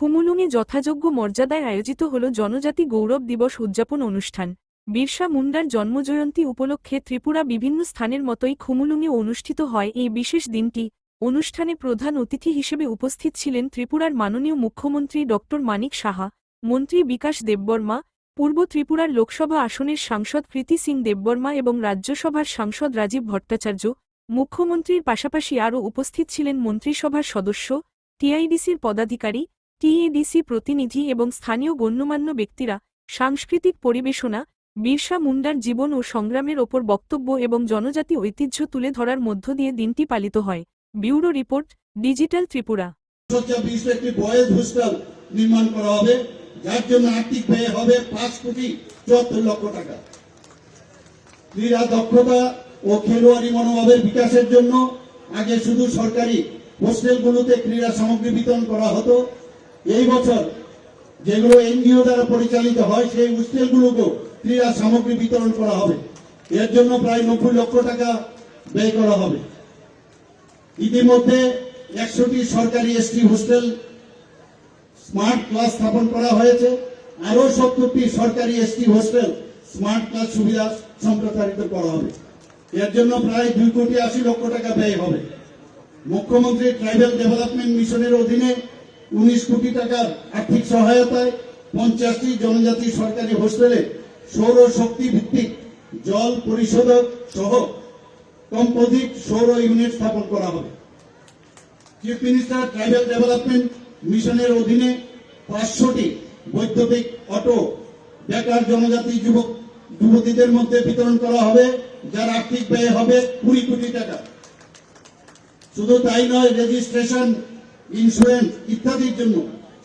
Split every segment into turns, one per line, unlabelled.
খুমুলুঙে যথাযোগ্য মর্যাদায় আয়োজিত হল জনজাতি গৌরব দিবস উদযাপন অনুষ্ঠান। বিরসা মুন্ডার জন্মজয়ন্তী উপলক্ষে ত্রিপুরা বিভিন্ন স্থানের মতোই খুমুলুঙে অনুষ্ঠিত হয় এই বিশেষ দিনটি। অনুষ্ঠানে প্রধান অতিথি হিসেবে উপস্থিত ছিলেন ত্রিপুরার মাননীয় মুখ্যমন্ত্রী ড. মানিক সাহা, মন্ত্রী বিকাশ দেববর্মা, পূর্ব ত্রিপুরার লোকসভা আসনের সাংসদ প্রীতি সিং দেববর্মা এবং রাজ্যসভার সাংসদ রাজীব ভট্টাচার্য। মুখ্যমন্ত্রীর পাশাপাশি আরও উপস্থিত ছিলেন মন্ত্রিসভার সদস্য, টিআইডিসির পদাধিকারী টিএডিসি প্রতিনিধি এবং স্থানীয় গণ্যমান্য ব্যক্তিরা সাংস্কৃতিক পরিবেশনা, বিরসা মুন্ডার জীবন ও সংগ্রামের ওপর বক্তব্য এবং জনজাতি ঐতিহ্য তুলে ধরার মধ্য দিয়ে দিনটি পালিত হয়। Bureau report, digital Tripura.
নির্মাণ করা হবে, যার জন্য আর্থিক ব্যয় হবে পাঁচ কোটি চুয়াত্তর লক্ষ টাকা। ক্রীড়া দক্ষতা ও খেলোয়াড়ি মনোভাবের বিকাশের জন্য আগে শুধু সরকারি হোস্টেলগুলোতে ক্রীড়া সামগ্রী বিতরণ করা হতো এই বছর যেগুলো এনজিও দ্বারা পরিচালিত হয়, সেই হোস্টেলগুলোকেও ক্রীড়া সামগ্রী বিতরণ করা হবে। এর জন্য প্রায় নব্বই লক্ষ টাকা ব্যয় করা হবে। ইতিমধ্যে একশোটি সরকারি এসটি হোস্টেল স্মার্ট ক্লাস স্থাপন করা হয়েছে। আরও সত্তরটি সরকারি এসটি হোস্টেল স্মার্ট ক্লাস সুবিধা সম্প্রসারিত করা হবে। এর জন্য প্রায় দুই কোটি আশি লক্ষ টাকা ব্যয় হবে। মুখ্যমন্ত্রী ট্রাইবাল ডেভেলপমেন্ট মিশনের অধীনে উনিশ কোটি টাকার আর্থিক সহায়তায় পঞ্চাশটি জনজাতি সরকারি হোস্টেলে সৌর শক্তি ভিত্তিক জল পরিশোধক সহ কম্পোজিট সৌর ইউনিট স্থাপন করা হবে। চিফ মিনিস্টার ট্রাইবাল ডেভেলপমেন্ট মিশনের অধীনে পাঁচশোটি বৈদ্যুতিক অটো, বেকার জনজাতি যুবক, যুবতীদের মধ্যে বিতরণ করা হবে, যার আর্থিক ব্যয় হবে কুড়ি কোটি টাকা। শুধু তাই নয় রেজিস্ট্রেশন ইন্স্যুরেন্স ইত্যাদির জন্য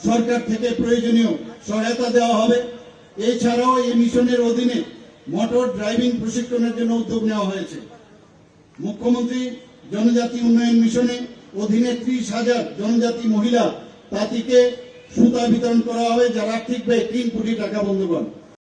সরকার থেকে প্রয়োজনীয় সহায়তা দেওয়া হবে। এছাড়াও এই মিশনের অধীনে মোটর ড্রাইভিং প্রশিক্ষণের জন্য উদ্যোগ নেওয়া হয়েছে। মুখ্যমন্ত্রী জনজাতি উন্নয়ন মিশনে অধীনে ত্রিশ হাজার জনজাতি মহিলা তাঁতিকে সুতা বিতরণ করা হবে, যার আর্থিক ব্যয় তিন কোটি টাকা বন্ধুগণ